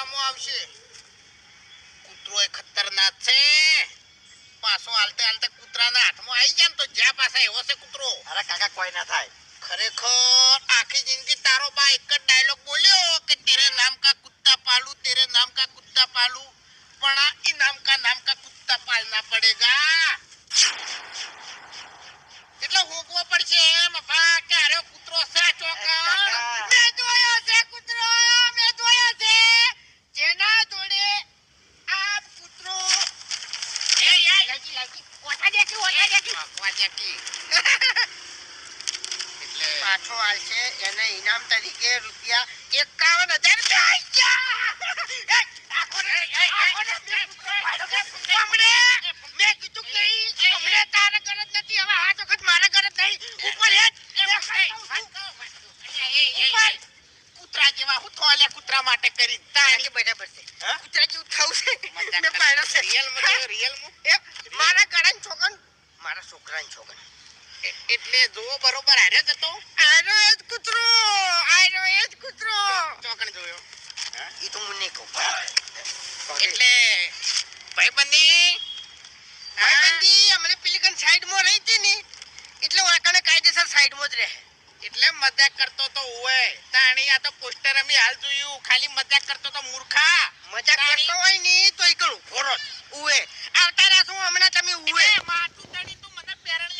આપવામાં આવશે? કૂતરો એ ખતરનાક છે. પાછો હાલતે હાલતે કૂતરાના હાથમાં આવી જાય તો જ્યાં પાછા એવો છે કૂતરો. અરે કાકા કોઈ ના થાય. ખરેખર આખી જિંદગી તારો બા એક જ ડાયલોગ બોલ્યો કે તેરે નામ કા કુત્તા પાલુ તેરે નામ કા કુત્તા પાલુ. પણ આ ઇનામ કા નામ કા કુત્તા પાલના પડેગા એટલે હોકવો પડશે મફા કે અરે કૂતરો છે આ ચોકા કાકા. મેં જોયો છે કૂતરો મેં જોયો છે જેના જોડે આ કૂતરો એ એટલે પાછો આલશે એને ઇનામ તરીકે રૂપિયા એકાવન હજાર મેં કીધું કે નહીં તારા ઘર જ નથી. હવે હાથ વખત મારા ઘર જ નહીં ઉપર હેડ. કૂતરા જેવા હું થોલે કૂતરા માટે કરી તારી બરાબર છે. કુતરા જેવું થવું છે. મેં પાડ્યો છે. રિયલ રિયલ મારા ગળાની છોકન મારા છોકરાન છોકન એટલે જો બરોબર આર્યો જતો હતો? આરો એ જ કૂતરો આર્યો એ જ કૂતરો. ચોકણ જોયો? એ તો મને કહો. એટલે ભાઈબંધી ભાઈબંધી અમને પેલી કન સાઈડમાં રહી હતી ને એટલે વાકણે કાયદેસર સાઈડમાં જ રહે. એટલે મજાક કરતો તો હોય તાણી આ તો પોસ્ટર અમે હાલ જોયું. ખાલી મજાક કરતો તો મૂર્ખા. મજાક કરતો હોય ને તો એકલ ઊભો રહો. ઉએ